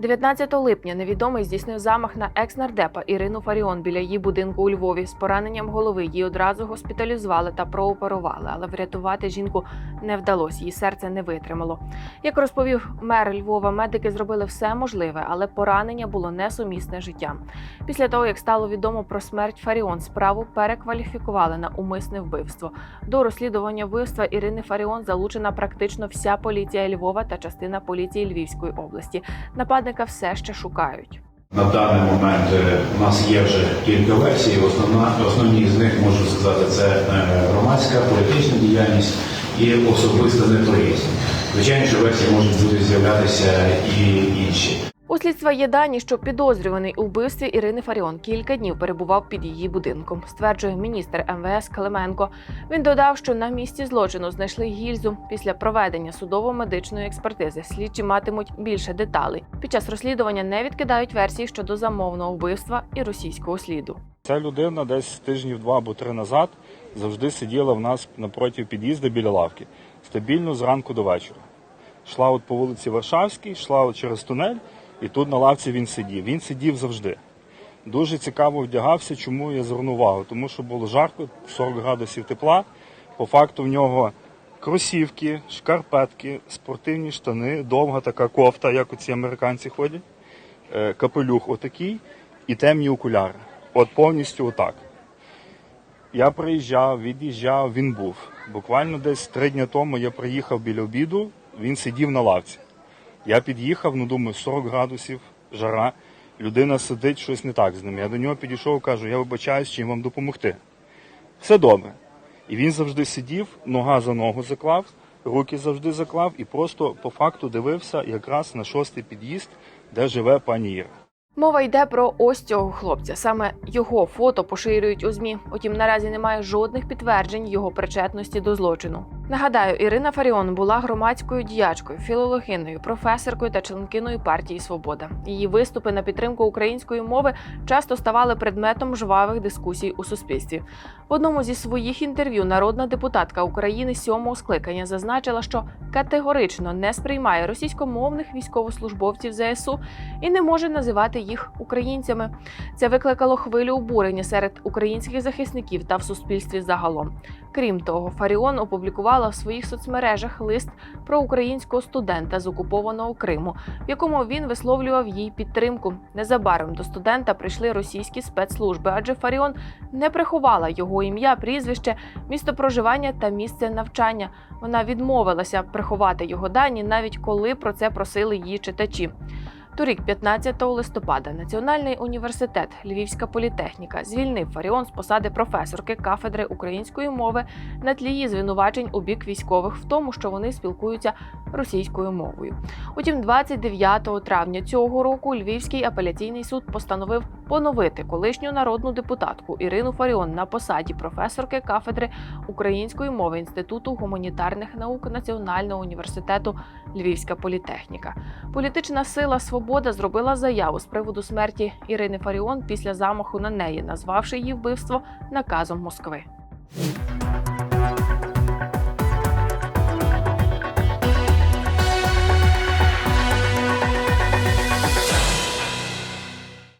19 липня невідомий здійснив замах на екс-нардепа Ірину Фаріон біля її будинку у Львові. З пораненням голови її одразу госпіталізували та прооперували, але врятувати жінку не вдалося. Її серце не витримало. Як розповів мер Львова, медики зробили все можливе, але поранення було несумісне життям. Після того, як стало відомо про смерть Фаріон, справу перекваліфікували на умисне вбивство. До розслідування вбивства Ірини Фаріон залучена практично вся поліція Львова та частина поліції Львівської області. Нападника все ще шукають. На даний момент е, у нас є вже кілька версій. Основна основні з них можу сказати, це е, громадська політична діяльність і особиста неприязнь. Звичайно, що версії можуть бути з'являтися і інші. Слідства є дані, що підозрюваний у вбивстві Ірини Фаріон кілька днів перебував під її будинком, стверджує міністр МВС Клименко. Він додав, що на місці злочину знайшли гільзу. Після проведення судово-медичної експертизи слідчі матимуть більше деталей. Під час розслідування не відкидають версії щодо замовного вбивства і російського сліду. Ця людина десь тижнів два або три назад завжди сиділа в нас напроти під'їзду біля лавки, стабільно зранку до вечора. Йшла от по вулиці Варшавській, йшла через тунель, і тут на лавці він сидів. Він сидів завжди. Дуже цікаво вдягався, чому я звернув увагу, тому що було жарко, 40 градусів тепла. По факту в нього кросівки, шкарпетки, спортивні штани, довга така кофта, як оці американці ходять, е, капелюх отакий і темні окуляри. От повністю отак. Я приїжджав, від'їжджав, він був. Буквально десь три дні тому я приїхав біля обіду, він сидів на лавці. Я під'їхав, ну думаю, 40 градусів, жара. Людина сидить, щось не так з ним. Я до нього підійшов, кажу, я вибачаюсь, чим вам допомогти. Все добре. І він завжди сидів, нога за ногу заклав, руки завжди заклав і просто по факту дивився якраз на шостий під'їзд, де живе пані Іра. Мова йде про ось цього хлопця. Саме його фото поширюють у змі. Утім, наразі немає жодних підтверджень його причетності до злочину. Нагадаю, Ірина Фаріон була громадською діячкою, філологиною, професоркою та членкиною партії Свобода. Її виступи на підтримку української мови часто ставали предметом жвавих дискусій у суспільстві. В одному зі своїх інтерв'ю народна депутатка України сьомого скликання зазначила, що категорично не сприймає російськомовних військовослужбовців ЗСУ і не може називати їх українцями. Це викликало хвилю обурення серед українських захисників та в суспільстві загалом. Крім того, Фаріон опублікувала в своїх соцмережах лист про українського студента з окупованого Криму, в якому він висловлював їй підтримку. Незабаром до студента прийшли російські спецслужби, адже Фаріон не приховала його ім'я, прізвище, місто проживання та місце навчання. Вона відмовилася приховати його дані, навіть коли про це просили її читачі. Торік, 15 листопада, Національний університет Львівська політехніка звільнив Фаріон з посади професорки кафедри української мови на тлі її звинувачень у бік військових в тому, що вони спілкуються російською мовою. Утім, 29 травня цього року Львівський апеляційний суд постановив поновити колишню народну депутатку Ірину Фаріон на посаді професорки кафедри української мови Інституту гуманітарних наук Національного університету Львівська політехніка. Політична сила Свобода зробила заяву з приводу смерті Ірини Фаріон після замаху на неї, назвавши її вбивство наказом Москви.